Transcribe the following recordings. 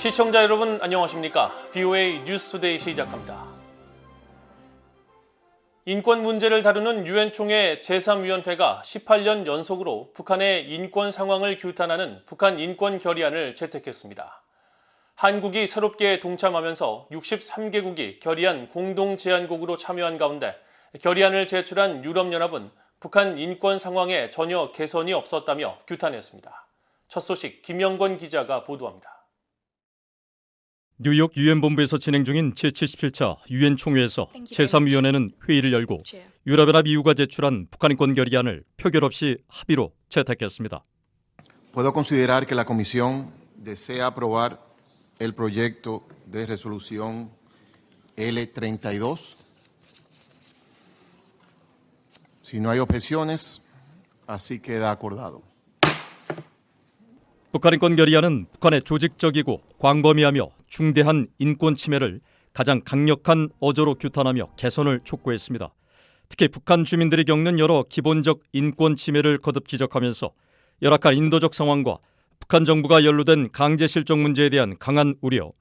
시청자 여러분 안녕하십니까? VOA 뉴스투데이 시작합니다. 인권 문제를 다루는 유엔 총회 제3위원회가 18년 연속으로 북한의 인권 상황을 규탄하는 북한 인권 결의안을 채택했습니다. 한국이 새롭게 동참하면서 63개국이 결의안 공동 제안국으로 참여한 가운데 결의안을 제출한 유럽연합은 북한 인권 상황에 전혀 개선이 없었다며 규탄했습니다. 첫 소식 김영권 기자가 보도합니다. 뉴욕 유엔 본부에서 진행 중인 제77차 유엔 총회에서 제3위원회는 회의를 열고 유럽연합 EU가 제출한 북한 인권 결의안을 표결 없이 합의로 채택했습니다. Puedo considerar que la Comisión desea aprobar el proyecto de resolución L32. Si no hay objeciones, así queda acordado. 북한 인권 결의안은 북한의 조직적이고 광범위하며 중대한 인권 침해를 가장 강력한 어조로 규탄하며 개선을 촉구했습니다. 특히 북한 주민들이 겪는 여러 기본적 인권 침해를 거듭 지적하면서 열악한 인도적 상황과 북한 정부가 연루된 강제 실종 문제에 대한 강한 우려,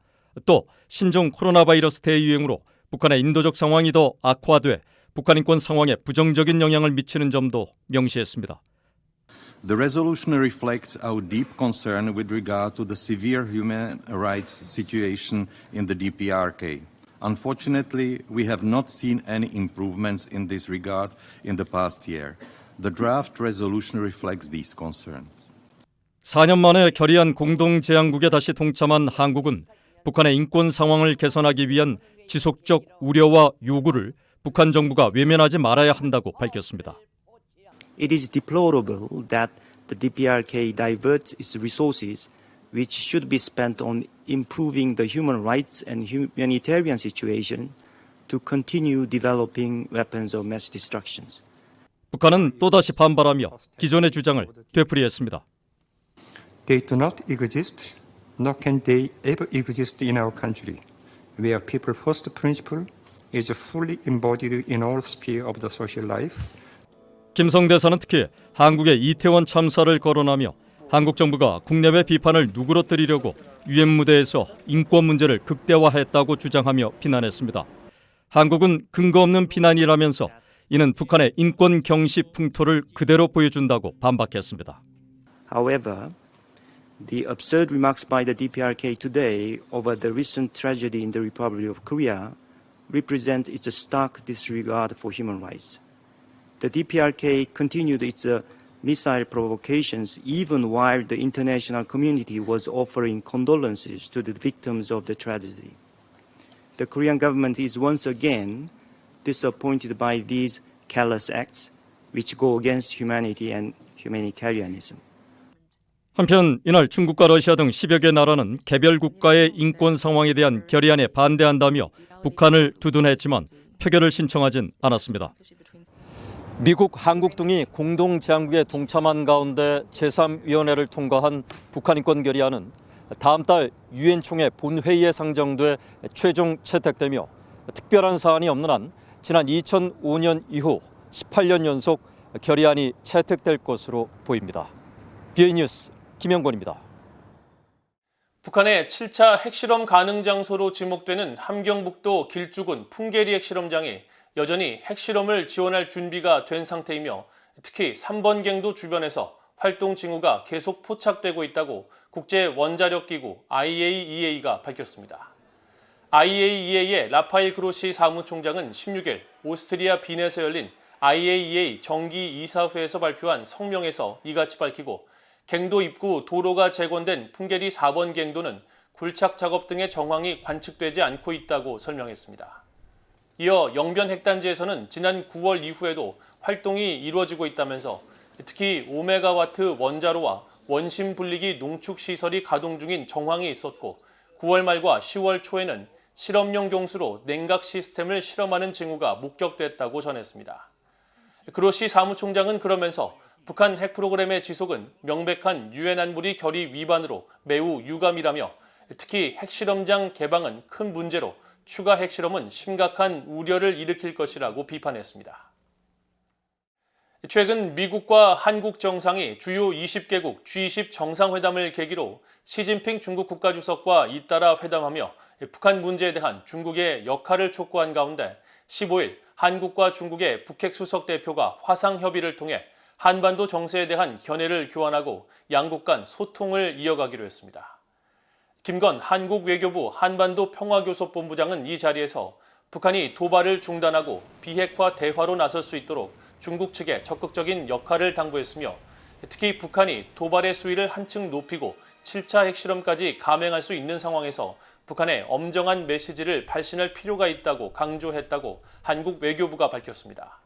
또 신종 코로나 바이러스 대유행으로 북한의 인도적 상황이 더 악화돼 북한 인권 상황에 부정적인 영향을 미치는 점도 명시했습니다. The resolution reflects our deep concern with regard to the severe human rights situation in the DPRK. Unfortunately, we have not seen any improvements in this regard in the past year. The draft resolution reflects these concerns. 4년 만에 결의안 공동 제안국에 다시 동참한 한국은 북한의 인권 상황을 개선하기 위한 지속적 우려와 요구를 북한 정부가 외면하지 말아야 한다고 밝혔습니다. It is deplorable that the DPRK diverts its resources, which should be spent on improving the human rights and humanitarian situation, to continue developing weapons of mass destruction. 북한은 또다시 반발하며 기존의 주장을 되풀이했습니다. They do not exist, nor can they ever exist in our country, where people first principle is fully embodied in all sphere of the social life. 김성 대사는 특히 한국의 이태원 참사를 거론하며 한국 정부가 국내외 비판을 누그러뜨리려고 유엔 무대에서 인권 문제를 극대화했다고 주장하며 비난했습니다. 한국은 근거 없는 비난이라면서 이는 북한의 인권 경시 풍토를 그대로 보여준다고 반박했습니다. However, the absurd remarks by the DPRK today over the recent tragedy in the Republic of Korea represent its stark disregard for human rights. The DPRK continued its uh, missile provocations even while the international community was offering condolences to the victims of the tragedy. The Korean government is once again disappointed by these callous acts which go against humanity and humanitarianism. 한편 이날 중국과 러시아 등 10여 개 나라는 개별 국가의 인권 상황에 대한 결의안에 반대한다며 북한을 두둔했지만 표결을 신청하진 않았습니다. 미국, 한국 등이 공동 제안국에 동참한 가운데 제3위원회를 통과한 북한 인권 결의안은 다음 달 유엔 총회 본회의에 상정돼 최종 채택되며 특별한 사안이 없는 한 지난 2005년 이후 18년 연속 결의안이 채택될 것으로 보입니다. 비에 뉴스 김영권입니다. 북한의 7차 핵실험 가능 장소로 지목되는 함경북도 길주군 풍계리 핵실험장이 여전히 핵실험을 지원할 준비가 된 상태이며 특히 3번 갱도 주변에서 활동 징후가 계속 포착되고 있다고 국제 원자력 기구 IAEA가 밝혔습니다. IAEA의 라파일 그로시 사무총장은 16일 오스트리아 빈에서 열린 IAEA 정기 이사회에서 발표한 성명에서 이같이 밝히고 갱도 입구 도로가 재건된 풍계리 4번 갱도는 굴착 작업 등의 정황이 관측되지 않고 있다고 설명했습니다. 이어 영변 핵단지에서는 지난 9월 이후에도 활동이 이루어지고 있다면서 특히 오메가와트 원자로와 원심 분리기 농축 시설이 가동 중인 정황이 있었고 9월 말과 10월 초에는 실험용 경수로 냉각 시스템을 실험하는 징후가 목격됐다고 전했습니다. 그로시 사무총장은 그러면서 북한 핵 프로그램의 지속은 명백한 유엔 안보리 결의 위반으로 매우 유감이라며 특히 핵실험장 개방은 큰 문제로 추가 핵실험은 심각한 우려를 일으킬 것이라고 비판했습니다. 최근 미국과 한국 정상이 주요 20개국 G20 정상회담을 계기로 시진핑 중국 국가주석과 잇따라 회담하며 북한 문제에 대한 중국의 역할을 촉구한 가운데 15일 한국과 중국의 북핵 수석 대표가 화상 협의를 통해 한반도 정세에 대한 견해를 교환하고 양국 간 소통을 이어가기로 했습니다. 김건 한국 외교부 한반도 평화교섭본부장은 이 자리에서 북한이 도발을 중단하고 비핵화 대화로 나설 수 있도록 중국 측에 적극적인 역할을 당부했으며 특히 북한이 도발의 수위를 한층 높이고 7차 핵실험까지 감행할 수 있는 상황에서 북한에 엄정한 메시지를 발신할 필요가 있다고 강조했다고 한국 외교부가 밝혔습니다.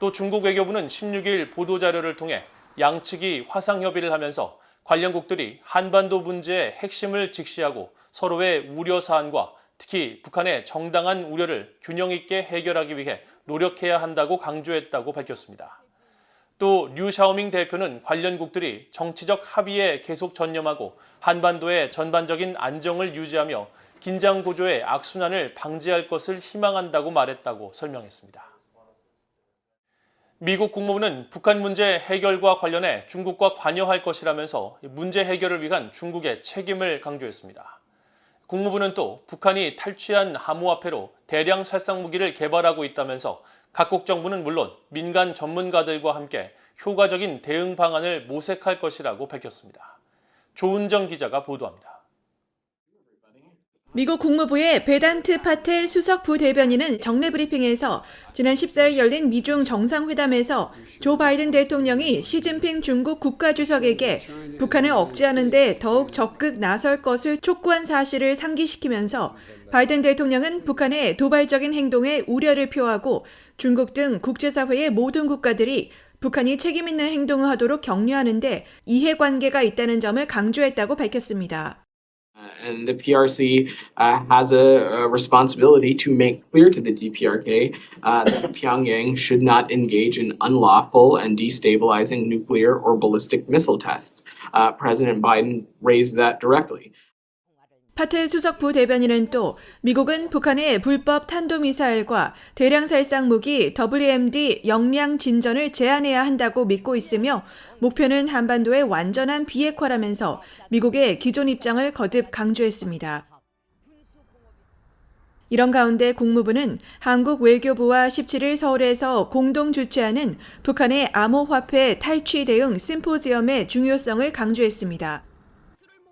또 중국 외교부는 16일 보도자료를 통해 양측이 화상협의를 하면서 관련국들이 한반도 문제의 핵심을 직시하고 서로의 우려 사안과 특히 북한의 정당한 우려를 균형 있게 해결하기 위해 노력해야 한다고 강조했다고 밝혔습니다. 또 류샤오밍 대표는 관련국들이 정치적 합의에 계속 전념하고 한반도의 전반적인 안정을 유지하며 긴장 고조의 악순환을 방지할 것을 희망한다고 말했다고 설명했습니다. 미국 국무부는 북한 문제 해결과 관련해 중국과 관여할 것이라면서 문제 해결을 위한 중국의 책임을 강조했습니다. 국무부는 또 북한이 탈취한 암호화폐로 대량 살상 무기를 개발하고 있다면서 각국 정부는 물론 민간 전문가들과 함께 효과적인 대응 방안을 모색할 것이라고 밝혔습니다. 조은정 기자가 보도합니다. 미국 국무부의 베단트 파텔 수석 부대변인은 정례 브리핑에서 지난 14일 열린 미중 정상회담에서 조 바이든 대통령이 시진핑 중국 국가주석에게 북한을 억제하는 데 더욱 적극 나설 것을 촉구한 사실을 상기시키면서 바이든 대통령은 북한의 도발적인 행동에 우려를 표하고 중국 등 국제사회의 모든 국가들이 북한이 책임 있는 행동을 하도록 격려하는데 이해관계가 있다는 점을 강조했다고 밝혔습니다. Uh, and the PRC uh, has a, a responsibility to make clear to the DPRK uh, that Pyongyang should not engage in unlawful and destabilizing nuclear or ballistic missile tests. Uh, President Biden raised that directly. 파텔 수석 부 대변인은 또 미국은 북한의 불법 탄도미사일과 대량 살상 무기 WMD 역량 진전을 제한해야 한다고 믿고 있으며 목표는 한반도의 완전한 비핵화라면서 미국의 기존 입장을 거듭 강조했습니다. 이런 가운데 국무부는 한국 외교부와 17일 서울에서 공동 주최하는 북한의 암호화폐 탈취 대응 심포지엄의 중요성을 강조했습니다.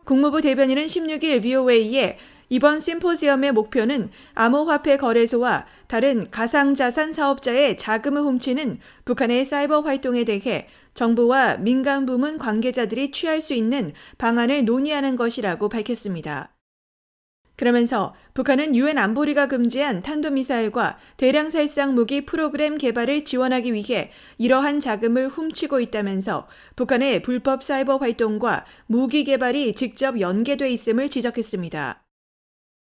국무부 대변인은 16일 VOA에 이번 심포지엄의 목표는 암호화폐 거래소와 다른 가상자산 사업자의 자금을 훔치는 북한의 사이버 활동에 대해 정부와 민간 부문 관계자들이 취할 수 있는 방안을 논의하는 것이라고 밝혔습니다. 그러면서 북한은 유엔 안보리가 금지한 탄도미사일과 대량 살상 무기 프로그램 개발을 지원하기 위해 이러한 자금을 훔치고 있다면서 북한의 불법 사이버 활동과 무기 개발이 직접 연계돼 있음을 지적했습니다.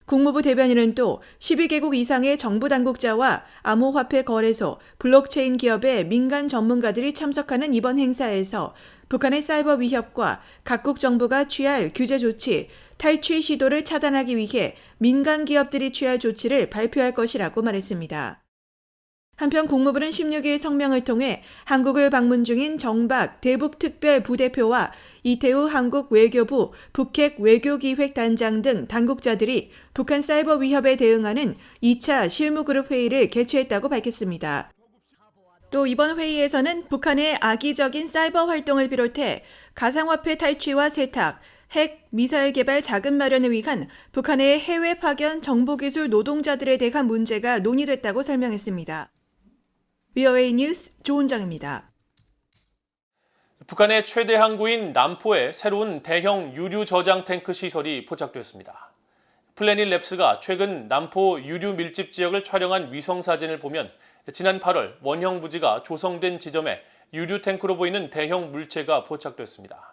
국무부 대변인은 또 12개국 이상의 정부 당국자와 암호화폐 거래소, 블록체인 기업의 민간 전문가들이 참석하는 이번 행사에서 북한의 사이버 위협과 각국 정부가 취할 규제 조치, 탈취 시도를 차단하기 위해 민간 기업들이 취할 조치를 발표할 것이라고 말했습니다. 한편 국무부는 16일 성명을 통해 한국을 방문 중인 정박 대북특별 부대표와 이태우 한국 외교부 북핵 외교기획단장 등 당국자들이 북한 사이버 위협에 대응하는 2차 실무그룹 회의를 개최했다고 밝혔습니다. 또 이번 회의에서는 북한의 악의적인 사이버 활동을 비롯해 가상화폐 탈취와 세탁, 핵, 미사일 개발 자금 마련을 위한 북한의 해외 파견 정보기술 노동자들에 대한 문제가 논의됐다고 설명했습니다. VOA 뉴스 조은정입니다. 북한의 최대 항구인 남포에 새로운 대형 유류 저장 탱크 시설이 포착됐습니다. 플래닛 랩스가 최근 남포 유류 밀집 지역을 촬영한 위성 사진을 보면 지난 8월 원형 부지가 조성된 지점에 유류 탱크로 보이는 대형 물체가 포착됐습니다.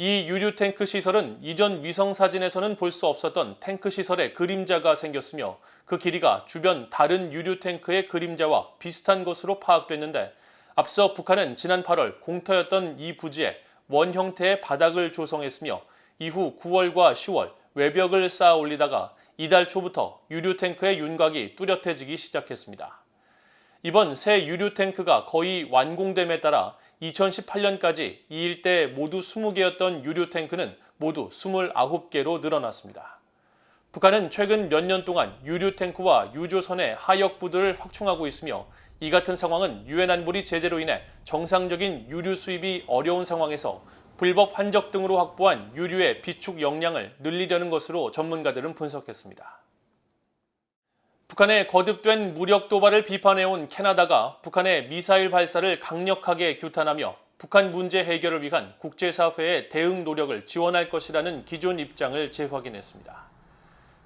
이 유류 탱크 시설은 이전 위성 사진에서는 볼 수 없었던 탱크 시설에 그림자가 생겼으며 그 길이가 주변 다른 유류 탱크의 그림자와 비슷한 것으로 파악됐는데 앞서 북한은 지난 8월 공터였던 이 부지에 원 형태의 바닥을 조성했으며 이후 9월과 10월 외벽을 쌓아 올리다가 이달 초부터 유류 탱크의 윤곽이 뚜렷해지기 시작했습니다. 이번 새 유류 탱크가 거의 완공됨에 따라 2018년까지 이 일대 모두 20개였던 유류 탱크는 모두 29개로 늘어났습니다. 북한은 최근 몇 년 동안 유류 탱크와 유조선의 하역부들을 확충하고 있으며 이 같은 상황은 유엔 안보리 제재로 인해 정상적인 유류 수입이 어려운 상황에서 불법 환적 등으로 확보한 유류의 비축 역량을 늘리려는 것으로 전문가들은 분석했습니다. 북한의 거듭된 무력 도발을 비판해온 캐나다가 북한의 미사일 발사를 강력하게 규탄하며 북한 문제 해결을 위한 국제사회의 대응 노력을 지원할 것이라는 기존 입장을 재확인했습니다.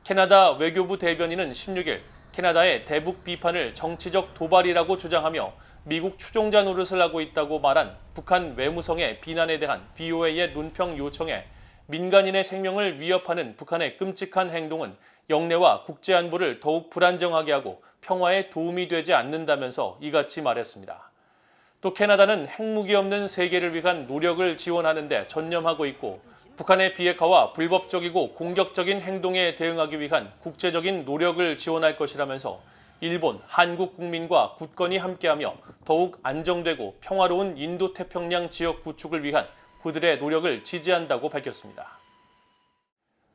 캐나다 외교부 대변인은 16일 캐나다의 대북 비판을 정치적 도발이라고 주장하며 미국 추종자 노릇을 하고 있다고 말한 북한 외무성의 비난에 대한 VOA의 논평 요청에 민간인의 생명을 위협하는 북한의 끔찍한 행동은 영내와 국제 안보를 더욱 불안정하게 하고 평화에 도움이 되지 않는다면서 이같이 말했습니다. 또 캐나다는 핵무기 없는 세계를 위한 노력을 지원하는 데 전념하고 있고 북한의 비핵화와 불법적이고 공격적인 행동에 대응하기 위한 국제적인 노력을 지원할 것이라면서 일본, 한국 국민과 굳건히 함께하며 더욱 안정되고 평화로운 인도 태평양 지역 구축을 위한 그들의 노력을 지지한다고 밝혔습니다.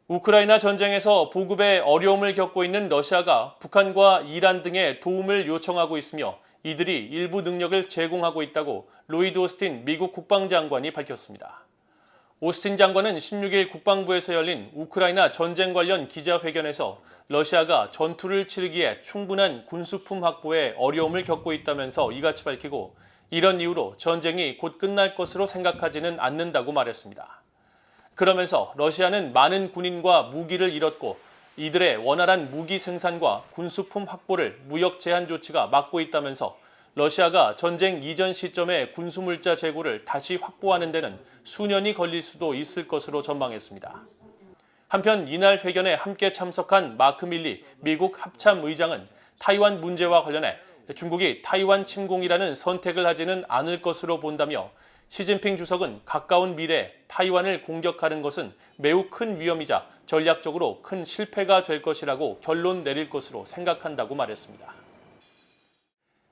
우크라이나 전쟁에서 보급에 어려움을 겪고 있는 러시아가 북한과 이란 등의 도움을 요청하고 있으며 이들이 일부 능력을 제공하고 있다고 로이드 오스틴 미국 국방장관이 밝혔습니다. 오스틴 장관은 16일 국방부에서 열린 우크라이나 전쟁 관련 기자회견에서 러시아가 전투를 치르기에 충분한 군수품 확보에 어려움을 겪고 있다면서 이같이 밝히고 이런 이유로 전쟁이 곧 끝날 것으로 생각하지는 않는다고 말했습니다. 그러면서 러시아는 많은 군인과 무기를 잃었고 이들의 원활한 무기 생산과 군수품 확보를 무역 제한 조치가 막고 있다면서 러시아가 전쟁 이전 시점의 군수물자 재고를 다시 확보하는 데는 수년이 걸릴 수도 있을 것으로 전망했습니다. 한편 이날 회견에 함께 참석한 마크 밀리 미국 합참 의장은 타이완 문제와 관련해 중국이 타이완 침공이라는 선택을 하지는 않을 것으로 본다며 시진핑 주석은 가까운 미래에 타이완을 공격하는 것은 매우 큰 위험이자 전략적으로 큰 실패가 될 것이라고 결론 내릴 것으로 생각한다고 말했습니다.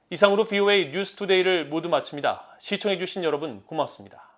이상으로 BOA 뉴스투데이를 모두 마칩니다. 시청해주신 여러분 고맙습니다.